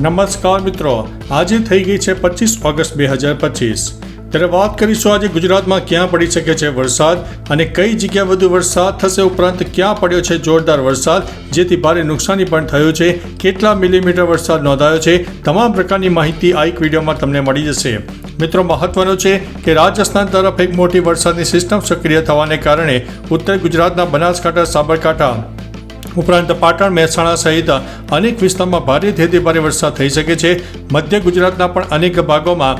નમસ્કાર મિત્રો, આજે થઈ ગઈ છે પચીસ ઓગસ્ટ બે હજાર પચીસ. ત્યારે વાત કરીશું આજે ગુજરાતમાં ક્યાં પડી શકે છે વરસાદ અને કઈ જગ્યા વધુ વરસાદ થશે ઉપરાંત ક્યાં પડ્યો છે જોરદાર વરસાદ, જેથી ભારે નુકસાની પણ થયું છે. કેટલા મિલીમીટર વરસાદ નોંધાયો છે, તમામ પ્રકારની માહિતી આ એક વિડીયોમાં તમને મળી જશે. મિત્રો, મહત્વનું છે કે રાજસ્થાન તરફ એક મોટી વરસાદની સિસ્ટમ સક્રિય થવાને કારણે ઉત્તર ગુજરાતના બનાસકાંઠા, સાબરકાંઠા ઉપરાંત પાટણ, મહેસાણા સહિત અનેક વિસ્તારમાં ભારેથી ભારે વરસાદ થઈ શકે છે. મધ્ય ગુજરાતના પણ અનેક ભાગોમાં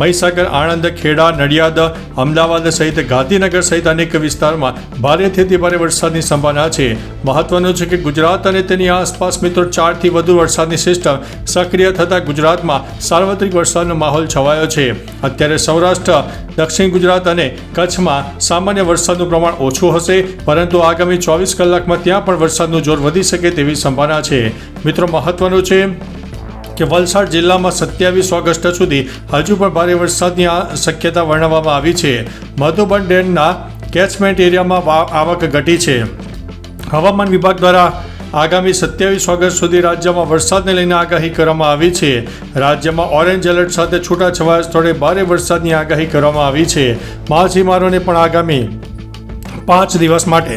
મહીસાગર, આણંદ, ખેડા, નડિયાદ, અમદાવાદ સહિત ગાંધીનગર સહિત અનેક વિસ્તારમાં ભારેથી ભારે વરસાદની સંભાવના છે. મહત્વનું છે કે ગુજરાત અને તેની આસપાસ મિત્રો ચારથી વધુ વરસાદની સિસ્ટમ સક્રિય થતાં ગુજરાતમાં સાર્વત્રિક વરસાદનો માહોલ છવાયો છે. અત્યારે સૌરાષ્ટ્ર, દક્ષિણ ગુજરાત અને કચ્છમાં સામાન્ય વરસાદનું પ્રમાણ ઓછું હશે, પરંતુ આગામી ચોવીસ કલાકમાં ત્યાં પણ વરસાદનું જોર વધી શકે તેવી સંભાવના છે. મિત્રો, મહત્વનું છે કે વલસાડ જિલ્લામાં સત્યાવીસ ઓગસ્ટ સુધી હજુ પણ ભારે વરસાદની શક્યતા વર્ણવવામાં આવી છે. મધુબન ડેમના કેચમેન્ટ એરિયામાં આવક ઘટી છે. હવામાન વિભાગ દ્વારા આગામી સત્યાવીસ ઓગસ્ટ સુધી રાજ્યમાં વરસાદને લઈને આગાહી કરવામાં આવી છે. રાજ્યમાં ઓરેન્જ એલર્ટ સાથે છૂટાછવાયા સ્થળે ભારે વરસાદની આગાહી કરવામાં આવી છે. માછીમારોને પણ આગામી પાંચ દિવસ માટે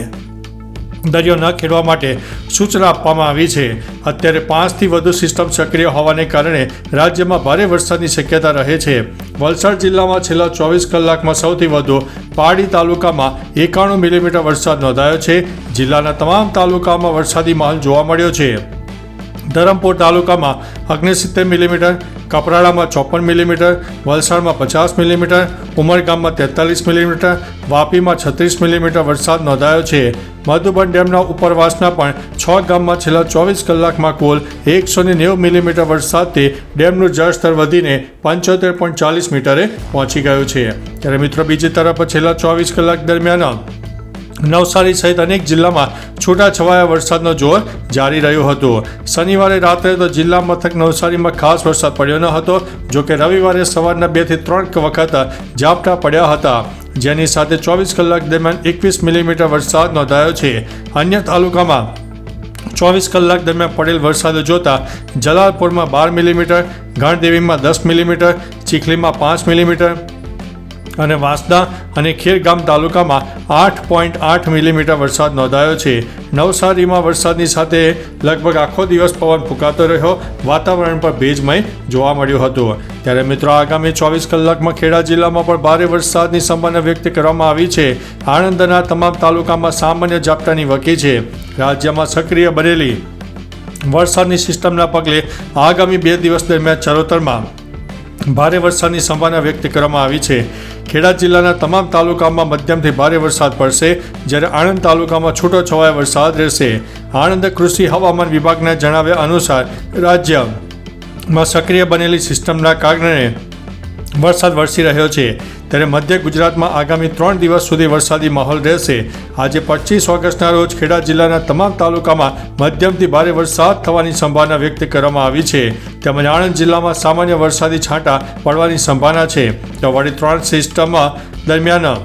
દરિયો ન ખેડવા માટે સૂચના આપવામાં આવી છે. અત્યારે પાંચથી વધુ સિસ્ટમ સક્રિય હોવાને કારણે રાજ્યમાં ભારે વરસાદની શક્યતા રહે છે. વલસાડ જિલ્લામાં છેલ્લા ચોવીસ કલાકમાં સૌથી વધુ પાડી તાલુકામાં એકાણું મિલીમીટર વરસાદ નોંધાયો છે. જિલ્લાના તમામ તાલુકામાં વરસાદી માહોલ જોવા મળ્યો છે. ધરમપુર તાલુકામાં ઓગણસિત્તેર મિલીમીટર, કપરાડામાં ચોપન મિલીમીટર, વલસાડમાં પચાસ મિલીમીટર, ઉમરગામમાં તેતાલીસ મિલીમીટર, વાપીમાં છત્રીસ મિલીમીટર વરસાદ નોંધાયો છે. મધુબન ડેમના ઉપરવાસના પણ છ ગામમાં છેલ્લા ચોવીસ કલાકમાં કુલ એકસો ને નેવું મિલીમીટર વરસાદથી ડેમનું જળસ્તર વધીને પંચોતેર પોઈન્ટ ચાલીસ મીટરે પહોંચી ગયું છે. ત્યારે મિત્રો, બીજી તરફ છેલ્લા ચોવીસ કલાક દરમિયાન નવસારી સહિત અનેક જિલ્લામાં છૂટાછવાયા વરસાદનો જોર જારી રહ્યો હતો. શનિવારે રાત્રે તો જિલ્લા મથક નવસારીમાં ખાસ વરસાદ પડ્યો ન હતો, જો કે રવિવારે સવારના બેથી ત્રણ વખત ઝાપટા પડ્યા હતા. જેની સાથે ચોવીસ કલાક દરમિયાન એકવીસ મિલીમીટર વરસાદ નોંધાયો છે. અન્ય તાલુકામાં ચોવીસ કલાક દરમિયાન પડેલ વરસાદ જોતા જલાલપુરમાં બાર મિલીમીટર ગણદેવીમાં દસ મિલીમીટર, ચીખલીમાં પાંચ મિલીમીટર અને વાંસદા અને ખેરગામ તાલુકામાં આઠ પોઈન્ટ આઠ મિલીમીટર વરસાદ નોંધાયો છે. નવસારીમાં વરસાદની સાથે લગભગ આખો દિવસ પવન ફૂંકાતો રહ્યો. વાતાવરણ પર ભેજમય જોવા મળ્યું હતું. ત્યારે મિત્રો, આગામી ચોવીસ કલાકમાં ખેડા જિલ્લામાં પણ ભારે વરસાદની સંભાવના વ્યક્ત કરવામાં આવી છે. આણંદના તમામ તાલુકામાં સામાન્ય ઝાપટાની વકી છે. રાજ્યમાં સક્રિય બનેલી વરસાદની સિસ્ટમના પગલે આગામી બે દિવસ દરમિયાન ચરોતરમાં ભારે વરસાદની સંભાવના વ્યક્ત કરવામાં આવી છે. ખેડા જિલ્લાના તમામ તાલુકામાં મધ્યમથી ભારે વરસાદ પડશે. જ્યારે આણંદ તાલુકામાં છૂટો છવાયો વરસાદ રહેશે. આણંદ કૃષિ હવામાન વિભાગના જણાવ્યા અનુસાર, રાજ્યમાં સક્રિય બનેલી સિસ્ટમના કારણે વરસાદ વરસી રહ્યો છે. ત્યારે મધ્ય ગુજરાતમાં આગામી ત્રણ દિવસ સુધી વરસાદી માહોલ રહેશે. આજે પચીસ ઓગસ્ટના રોજ ખેડા જિલ્લાના તમામ તાલુકામાં મધ્યમથી ભારે વરસાદ થવાની સંભાવના વ્યક્ત કરવામાં આવી છે. તેમજ આણંદ જિલ્લામાં સામાન્ય વરસાદી છાંટા પડવાની સંભાવના છે. તો વળી ત્રણ સિસ્ટમમાં દરમિયાન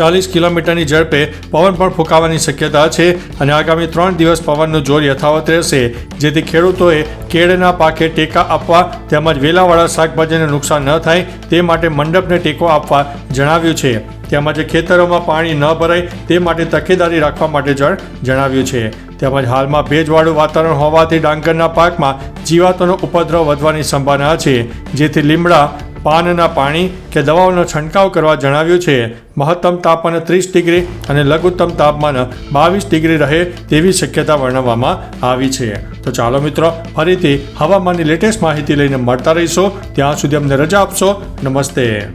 ચાલીસ કિલોમીટરની ઝડપે પવન પણ ફૂંકાવાની શક્યતા છે અને આગામી ત્રણ દિવસ પવનનું જોર યથાવત રહેશે. જેથી ખેડૂતોએ કેળના પાકે ટેકા આપવા તેમજ વેલાવાળા શાકભાજીને નુકસાન ન થાય તે માટે મંડપને ટેકો આપવા જણાવ્યું છે. તેમજ ખેતરોમાં પાણી ન ભરાય તે માટે તકેદારી રાખવા માટે જણ જણાવ્યું છે. તેમજ હાલમાં ભેજવાળું વાતાવરણ હોવાથી ડાંગરના પાકમાં જીવાતોનો ઉપદ્રવ વધવાની સંભાવના છે. જેથી લીમડા પાનના પાણી કે દવાઓનો છંટકાવ કરવા જણાવ્યું છે. મહત્તમ તાપમાન ત્રીસ ડિગ્રી અને લઘુત્તમ તાપમાન બાવીસ ડિગ્રી રહે તેવી શક્યતા વર્ણવવામાં આવી છે. તો ચાલો મિત્રો, ફરીથી હવામાનની લેટેસ્ટ માહિતી લઈને મળતા રહીશો. ત્યાં સુધી અમને રજા આપશો. નમસ્તે.